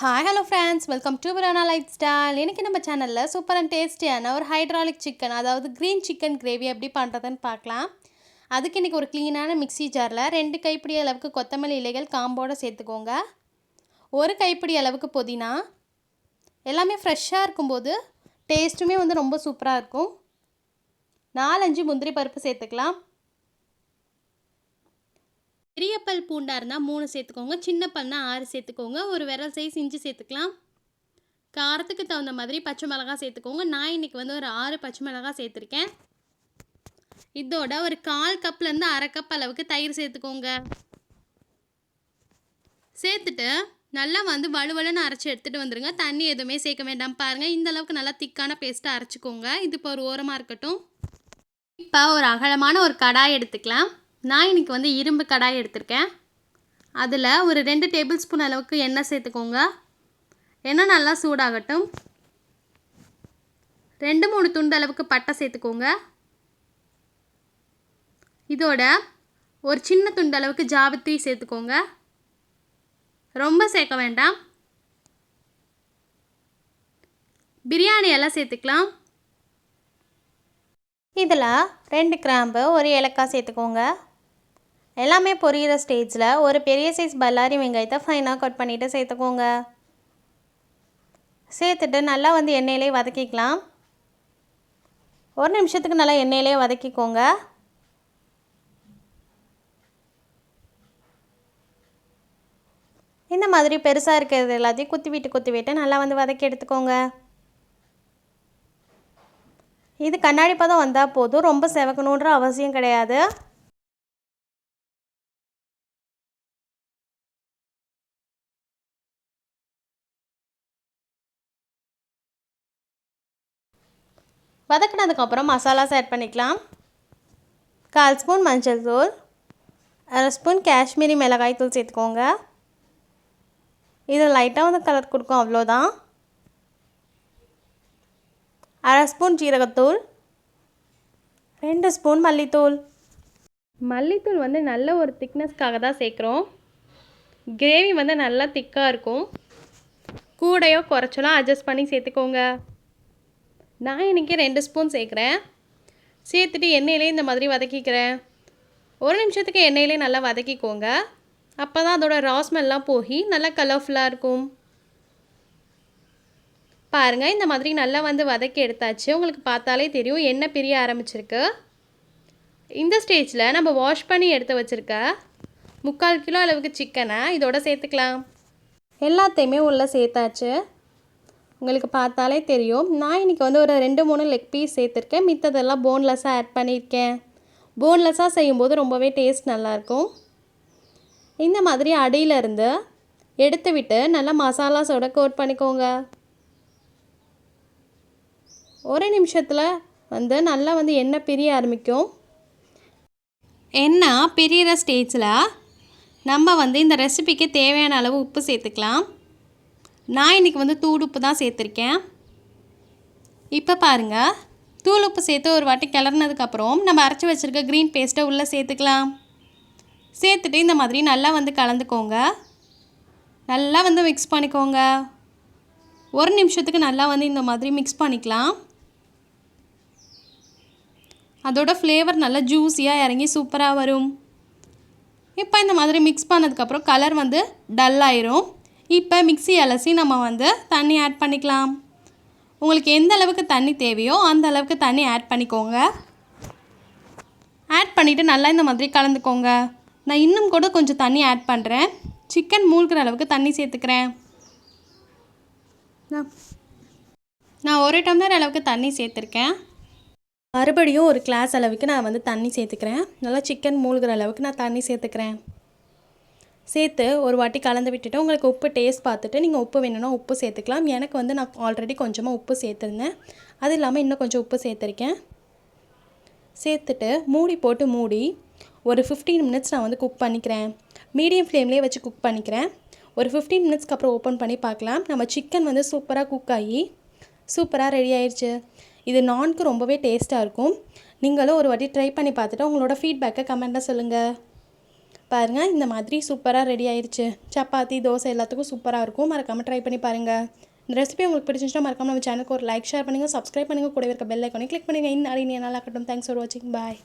Hi hello friends welcome to Prana life style இன்றைக்கி நம்ம சேனலில் சூப்பர் அண்ட் டேஸ்டியான ஒரு ஹைட்ராலிக் சிக்கன் அதாவது க்ரீன் சிக்கன் கிரேவி எப்படி பண்ணுறதுன்னு பார்க்கலாம். அதுக்கு இன்றைக்கி ஒரு க்ளீனான மிக்ஸி ஜாரில் ரெண்டு கைப்பிடி அளவுக்கு கொத்தமல்லி இலைகள் காம்போடு சேர்த்துக்கோங்க. ஒரு கைப்பிடி அளவுக்கு புதினா. எல்லாமே ஃப்ரெஷ்ஷாக இருக்கும்போது டேஸ்ட்டுமே வந்து ரொம்ப சூப்பராக இருக்கும். நாலஞ்சு முந்திரி பருப்பு சேர்த்துக்கலாம். பெரிய பல் பூண்டாக இருந்தால் மூணு சேர்த்துக்கோங்க. சின்ன பல்னால் ஆறு சேர்த்துக்கோங்க. ஒரு விரல் சைஸ் இஞ்சி சேர்த்துக்கலாம். காரத்துக்கு தகுந்த மாதிரி பச்சை மிளகா சேர்த்துக்கோங்க. நான் இன்றைக்கி வந்து ஒரு ஆறு பச்சை மிளகா சேர்த்துருக்கேன். இதோட ஒரு கால் கப்லேருந்து அரை கப் அளவுக்கு தயிர் சேர்த்துக்கோங்க. சேர்த்துட்டு நல்லா வந்து வலுவலுன்னு அரைச்சி எடுத்துகிட்டு வந்துடுங்க தண்ணி எதுவுமே சேர்க்க வேண்டாம். பாருங்கள் இந்த அளவுக்கு நல்லா திக்கான பேஸ்ட்டாக அரைச்சிக்கோங்க. இது இப்போ ஒரு ஓரமாக இருக்கட்டும். இப்போ ஒரு அகலமான ஒரு கடாய் எடுத்துக்கலாம். நான் இன்றைக்கி வந்து இரும்பு கடாய் எடுத்திருக்கேன். அதில் ஒரு ரெண்டு டேபிள் ஸ்பூன் அளவுக்கு எண்ணெய் சேர்த்துக்கோங்க. எண்ணெய் நல்லா சூடாகட்டும். ரெண்டு மூணு துண்டு அளவுக்கு பட்டை சேர்த்துக்கோங்க. இதோட ஒரு சின்ன துண்டு அளவுக்கு ஜாபத்தி சேர்த்துக்கோங்க. ரொம்ப சேர்க்க வேண்டாம். பிரியாணி எல்லாம் சேர்த்துக்கலாம். இதில் ரெண்டு கிராம்பு ஒரு ஏலக்காய் சேர்த்துக்கோங்க. எல்லாமே பொரியிற ஸ்டேஜில் ஒரு பெரிய சைஸ் பல்லாரி வெங்காயத்தை ஃபைனாக கட் பண்ணிவிட்டு சேர்த்துக்கோங்க. சேர்த்துட்டு நல்லா வந்து எண்ணெயிலே வதக்கிக்கலாம். ஒரு நிமிஷத்துக்கு நல்லா எண்ணெயிலே வதக்கிக்கோங்க. இந்த மாதிரி பெருசாக இருக்கிறது எல்லாத்தையும் குத்தி விட்டு குத்தி விட்டு நல்லா வந்து வதக்கி எடுத்துக்கோங்க. இது கண்ணாடி பதம் வந்தால் போதும். ரொம்ப செவக்கணுன்ற அவசியம் கிடையாது. வதக்கினதுக்கப்புறம் மசாலாஸ் ஆட் பண்ணிக்கலாம். கால் ஸ்பூன் மஞ்சள் தூள் அரை ஸ்பூன் காஷ்மீரி மிளகாய் தூள் சேர்த்துக்கோங்க. இது லைட்டாக வந்து கலர் கொடுக்கும் அவ்வளோதான். அரை ஸ்பூன் ஜீரகத்தூள் ரெண்டு ஸ்பூன் மல்லித்தூள். மல்லித்தூள் வந்து நல்ல ஒரு திக்னஸ்க்காக தான் சேர்க்குறோம். கிரேவி வந்து நல்லா திக்காக இருக்கும். கூடையோ குறைச்சலோ அட்ஜஸ்ட் பண்ணி சேர்த்துக்கோங்க. நான் இன்றைக்கி ரெண்டு ஸ்பூன் சேர்க்குறேன். சேர்த்துட்டு எண்ணெயிலே இந்த மாதிரி வதக்கிக்கிறேன். ஒரு நிமிஷத்துக்கு எண்ணெயிலே நல்லா வதக்கிக்கோங்க. அப்போ தான் அதோட ராஸ்மெல்லாம் போய் நல்லா கலர்ஃபுல்லாக இருக்கும். பாருங்கள் இந்த மாதிரி நல்லா வந்து வதக்கி எடுத்தாச்சு. உங்களுக்கு பார்த்தாலே தெரியும் எண்ணெய் பிரிய ஆரம்பிச்சிருக்கு. இந்த ஸ்டேஜில் நம்ம வாஷ் பண்ணி எடுத்து வச்சுருக்க முக்கால் கிலோ அளவுக்கு சிக்கனை இதோட சேர்த்துக்கலாம். எல்லாத்தையுமே உள்ளே சேர்த்தாச்சு. உங்களுக்கு பார்த்தாலே தெரியும். நான் இன்றைக்கி வந்து ஒரு ரெண்டு மூணு லெக் பீஸ் சேர்த்துருக்கேன். மித்ததெல்லாம் போன்லெஸ்ஸாக ஆட் பண்ணியிருக்கேன். போன்லெஸ்ஸாக செய்யும்போது ரொம்பவே டேஸ்ட் நல்லாயிருக்கும். இந்த மாதிரி அடியிலருந்து எடுத்து விட்டு நல்லா மசாலாஸோட கோட் பண்ணிக்கோங்க. ஒரு நிமிஷத்தில் வந்து நல்லா வந்து எண்ணெய் பிரிய ஆரம்பிக்கும். எண்ணெய் பிரியிற ஸ்டேஜில் நம்ம வந்து இந்த ரெசிபிக்கு தேவையான அளவு உப்பு சேர்த்துக்கலாம். நான் இன்றைக்கி வந்து தூளுப்பு தான் சேர்த்துருக்கேன். இப்போ பாருங்கள் தூள் உப்பு சேர்த்து ஒரு வாட்டி கிளறினதுக்கப்புறம் நம்ம அரைச்சி வச்சுருக்க க்ரீன் பேஸ்ட்டை உள்ளே சேர்த்துக்கலாம். சேர்த்துட்டு இந்த மாதிரி நல்லா வந்து கலந்துக்கோங்க. நல்லா வந்து மிக்ஸ் பண்ணிக்கோங்க. ஒரு நிமிஷத்துக்கு நல்லா வந்து இந்த மாதிரி மிக்ஸ் பண்ணிக்கலாம். அதோட ஃப்ளேவர் நல்லா ஜூஸியாக இறங்கி சூப்பராக வரும். இப்போ இந்த மாதிரி மிக்ஸ் பண்ணதுக்கப்புறம் கலர் வந்து டல் ஆயிரும். இப்போ மிக்ஸி அலசி நம்ம வந்து தண்ணி ஆட் பண்ணிக்கலாம். உங்களுக்கு எந்த அளவுக்கு தண்ணி தேவையோ அந்த அளவுக்கு தண்ணி ஆட் பண்ணிக்கோங்க. ஆட் பண்ணிவிட்டு நல்லா இந்த மாதிரி கலந்துக்கோங்க. நான் இன்னும் கூட கொஞ்சம் தண்ணி ஆட் பண்ணுறேன் சிக்கன் மூழ்கிற அளவுக்கு தண்ணி சேர்த்துக்கிறேன். நான் நான் ஒரு டம்ளர் அளவுக்கு தண்ணி சேர்த்துருக்கேன். மறுபடியும் ஒரு கிளாஸ் அளவுக்கு நான் வந்து தண்ணி சேர்த்துக்கிறேன். நல்லா சிக்கன் மூழ்கிற அளவுக்கு நான் தண்ணி சேர்த்துக்கிறேன். சேர்த்து ஒரு வாட்டி கலந்து விட்டுட்டு உங்களுக்கு உப்பு டேஸ்ட் பார்த்துட்டு நீங்கள் உப்பு வேணும்னா உப்பு சேர்த்துக்கலாம். எனக்கு வந்து நான் ஆல்ரெடி கொஞ்சமாக உப்பு சேர்த்துருந்தேன். அது இல்லாமல் இன்னும் கொஞ்சம் உப்பு சேர்த்துருக்கேன். சேர்த்துட்டு மூடி போட்டு மூடி ஒரு ஃபிஃப்டீன் மினிட்ஸ் நான் வந்து குக் பண்ணிக்கிறேன். மீடியம் ஃப்ளேம்லேயே வச்சு குக் பண்ணிக்கிறேன். ஒரு ஃபிஃப்டீன் மினிட்ஸ்க்கு அப்புறம் ஓப்பன் பண்ணி பார்க்கலாம். நம்ம சிக்கன் வந்து சூப்பராக குக் ஆகி சூப்பராக ரெடி ஆயிடுச்சு இது நான்க்கு ரொம்பவே டேஸ்ட்டாக இருக்கும். நீங்களும் ஒரு வாட்டி ட்ரை பண்ணி பார்த்துட்டு உங்களோட ஃபீட்பேக்கை கமெண்ட்டாக சொல்லுங்கள் பாருங்கள் இந்த மாதிரி சூப்பராக ரெடி ஆயிடுச்சு சப்பாத்தி தோசை எல்லாத்துக்கும் சூப்பராக இருக்கும். மறக்காமல் ட்ரை பண்ணி பாருங்கள் இந்த ரெசிபி உங்களுக்கு பிடிச்சிச்சுன்னா மறக்காமல் நம்ம சேனலுக்கு ஒரு லைக் ஷேர் பண்ணுங்கள் சப்ஸ்கிரைப் பண்ணுங்கள் கூட இருக்க பெல் ஐக்கானே கிளிக் பண்ணுங்கள் இன்னும் நல்லா இருக்கட்டும் தேங்க்ஸ் ஃபார் வாட்சிங் பாய்